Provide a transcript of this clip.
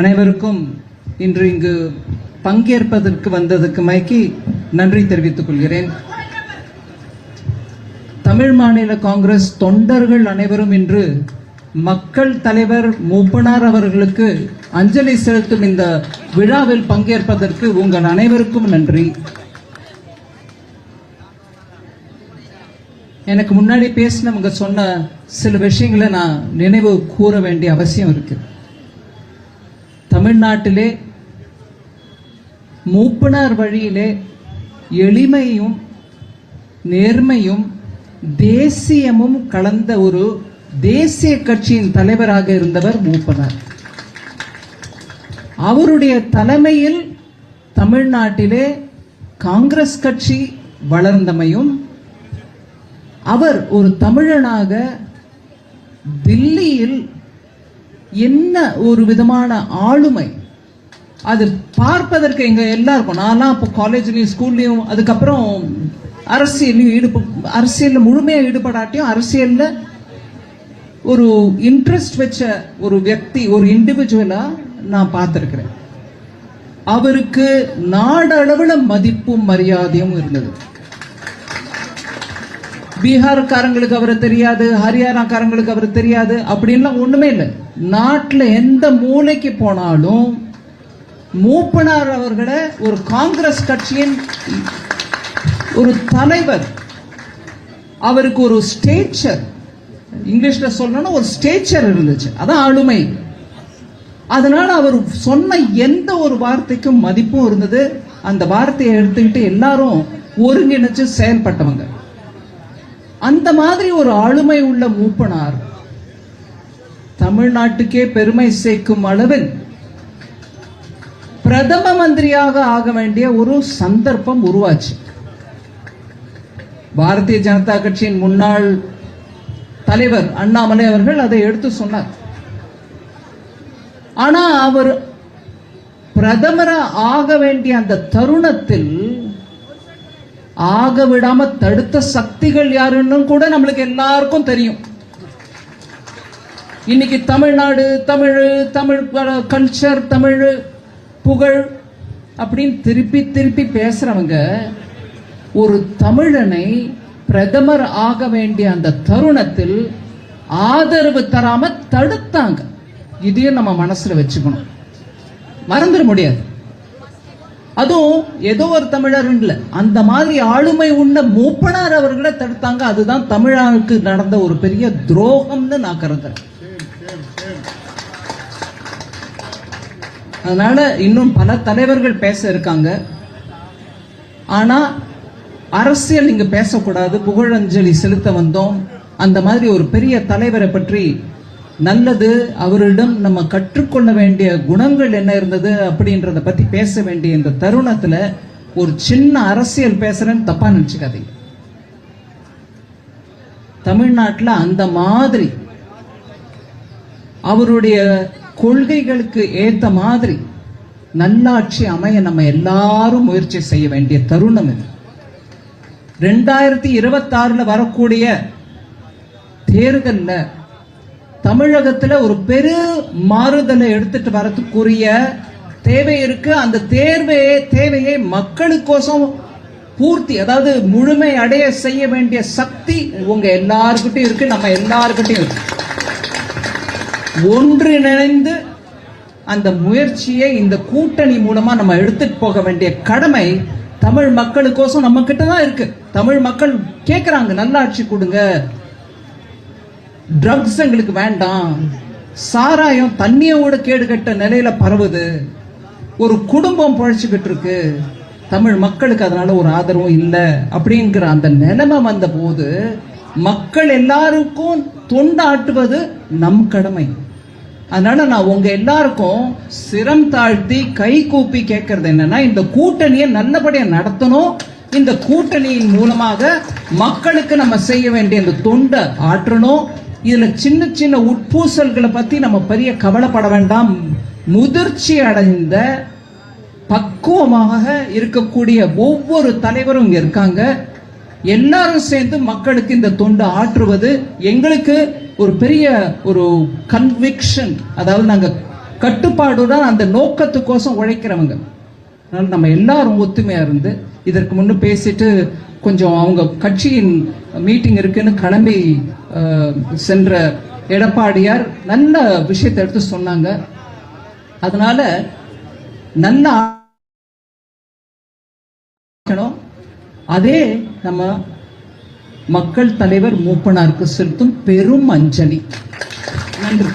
அனைவருக்கும் இன்று இங்கு பங்கேற்பதற்கு வந்ததுக்கு மைக்கி நன்றி தெரிவித்துக் கொள்கிறேன். தமிழ் மாநில காங்கிரஸ் தொண்டர்கள் அனைவரும் இன்று மக்கள் தலைவர் மூப்பனார் அவர்களுக்கு அஞ்சலி செலுத்தும் இந்த விழாவில் பங்கேற்பதற்கு உங்கள் அனைவருக்கும் நன்றி. எனக்கு முன்னாடி பேசினவங்க சொன்ன சில விஷயங்களை நான் நினைவு கூற வேண்டிய அவசியம் இருக்கு. தமிழ்நாட்டிலே மூப்பனார் வழியிலே எளிமையும் நேர்மையும் தேசியமும் கலந்த ஒரு தேசிய கட்சியின் தலைவராக இருந்தவர் மூப்பனார் அவருடைய தலைமையில் தமிழ்நாட்டிலே காங்கிரஸ் கட்சி வளர்ந்தமையும் அவர் ஒரு தமிழனாக தில்லியில் என்ன ஒரு விதமான ஆளுமை? அது பார்ப்பதற்கு எங்க எல்லாருக்கும் நான்லாம் அப்போ காலேஜ்லயும் ஸ்கூல்லையும் அதுக்கப்புறம் அரசியல்லையும் ஈடுப அரசியலில் முழுமையாக ஈடுபடாட்டியும் அரசியலில் ஒரு இன்ட்ரெஸ்ட் வச்ச ஒரு வியக்தி ஒரு இண்டிவிஜுவலாக நான் பார்த்துருக்கிறேன். அவருக்கு நாடளவில் மதிப்பும் மரியாதையும் இருந்தது. பீகார்காரங்களுக்கு அவரை தெரியாது ஹரியானாக்காரங்களுக்கு அவர் தெரியாது அப்படின்லாம் ஒண்ணுமே இல்லை. நாட்டில் எந்த மூலைக்கு போனாலும் மூப்பனார் அவர்களை ஒரு காங்கிரஸ் கட்சியின் ஒரு தலைவர் அவருக்கு ஒரு ஸ்டேச்சர் இங்கிலீஷ்ல சொல்லணும்னா ஒரு ஸ்டேச்சர் இருந்துச்சு. அதான் ஆளுமை. அதனால அவர் சொன்ன எந்த ஒரு வார்த்தைக்கும் மதிப்பும் இருந்தது. அந்த வார்த்தையை எடுத்துக்கிட்டு எல்லாரும் ஒருங்கிணைச்சு செயல்பட்டவங்க. அந்த மாதிரி ஒரு ஆளுமை உள்ள மூப்பனார். தமிழ்நாட்டுக்கே பெருமை சேர்க்கும் அளவில் பிரதம மந்திரியாக ஆக வேண்டிய ஒரு சந்தர்ப்பம் உருவாச்சு. பாரதிய ஜனதா கட்சியின் முன்னாள் தலைவர் அண்ணாமலை அவர்கள் அதை எடுத்து சொன்னார். ஆனா அவர் பிரதமரா ஆக வேண்டிய அந்த தருணத்தில் ஆக விடாம தடுத்த சக்திகள் யாருன்னு கூட நம்மளுக்கு எல்லாருக்கும் தெரியும். இன்னைக்கு தமிழ்நாடு தமிழ் தமிழ் கல்ச்சர் தமிழ் புகழ் அப்படின்னு திருப்பி திருப்பி பேசுறவங்க ஒரு தமிழனை பிரதமர் ஆக வேண்டிய அந்த தருணத்தில் ஆதரவு தராம தடுத்தாங்க. இதையும் நம்ம மனசுல வச்சுக்கணும். மறந்துட முடியாது. அதுவும் ஏதோ ஒரு தமிழர் இல்லை. அந்த மாதிரி ஆளுமை உள்ள மூப்பனார் அவர்களை தடுத்தாங்க. அதுதான் தமிழனுக்கு நடந்த ஒரு பெரிய துரோகம்னு நான் கருதுறேன். அதனால இன்னும் பல தலைவர்கள் பேச இருக்காங்க. ஆனா அரசியல் இங்க பேசக்கூடாது. புகழஞ்சலி செலுத்த வந்தோம். அந்த மாதிரி ஒரு பெரிய தலைவரை பற்றி நல்லது அவரிடம் நம்ம கற்றுக்கொள்ள வேண்டிய குணங்கள் என்ன இருந்தது அப்படின்றத பத்தி பேச வேண்டிய இந்த தருணத்துல ஒரு சின்ன அரசியல் பேசுறேன்னு தப்பா நினைச்சுக்காதீங்க. தமிழ்நாட்டுல அந்த மாதிரி அவருடைய கொள்கைகளுக்கு ஏத்த மாதிரி நல்லாட்சி அமைய நம்ம எல்லாரும் முயற்சி செய்ய வேண்டிய தருணம் இது. ரெண்டாயிரத்தி இருபத்தாறுல வரக்கூடிய தேர்தல்ல தமிழகத்தில் ஒரு பெரு மாறுதலை எடுத்துட்டு வரதுக்குரிய தேவை இருக்கு. அந்த தேர்வையே தேவையை மக்களுக்கோசம் பூர்த்தி அதாவது முழுமை அடைய செய்ய வேண்டிய சக்தி உங்க எல்லாருக்கிட்டையும் இருக்கு நம்ம எல்லாருக்கிட்டையும் இருக்கு. ஒன்றிணைந்து அந்த முயற்சியை இந்த கூட்டணி மூலமா நம்ம எடுத்துட்டு போக வேண்டிய கடமை தமிழ் மக்களுக்கோசம் நம்ம கிட்ட தான் இருக்கு. தமிழ் மக்கள் கேட்குறாங்க நல்லாட்சி கொடுங்க. ட்ரக்ஸ் எங்களுக்கு வேண்டாம். சாராயம் தண்ணியோட கேடு கட்ட நிலையில பரவுது. ஒரு குடும்பம் பழச்சுக்கிட்டு இருக்கு. தமிழ் மக்களுக்கு அதனால ஒரு ஆதரவும் இல்லை. அப்படிங்கிற அந்த நிலைமை வந்த போது மக்கள் எல்லாருக்கும் தொண்டாட்டுவது நம் கடமை. அதனால நான் உங்க எல்லாருக்கும் சிரம் தாழ்த்தி கை கூப்பி கேட்கறது என்னன்னா இந்த கூட்டணியை நல்லபடியா நடத்தணும். இந்த கூட்டணியின் மூலமாக மக்களுக்கு நம்ம செய்ய வேண்டிய இந்த தொண்டை ஆற்றணும். இதுல சின்ன சின்ன உட்பூசல்களை பத்தி நம்ம பெரிய கவலைப்பட வேண்டாம். முதிர்ச்சி அடைந்த பக்குவமாக இருக்கக்கூடிய ஒவ்வொரு தலைவரும் இங்க இருக்காங்க. எல்லாரும் சேர்ந்து மக்களுக்கு இந்த தொண்டு ஆற்றுவது எங்களுக்கு ஒரு பெரிய ஒரு கன்விக்ஷன் அதாவது நாங்க கட்டுப்பாடுடன் அந்த நோக்கத்துக்கோசம் உழைக்கிறவங்க. அதனால நம்ம எல்லாரும் ஒத்துமையா இருந்து இதற்கு முன்னே பேசிட்டு கொஞ்சம் அவங்க கட்சியின் மீட்டிங் இருக்குன்னு கிளம்பி சென்ற எடப்பாடியார் நல்ல விஷயத்தை எடுத்து சொன்னாங்க. அதனால நல்ல அதே நம்ம மக்கள் தலைவர் மூப்பனாருக்கு செலுத்தும் பெரும் அஞ்சலி. நன்றி.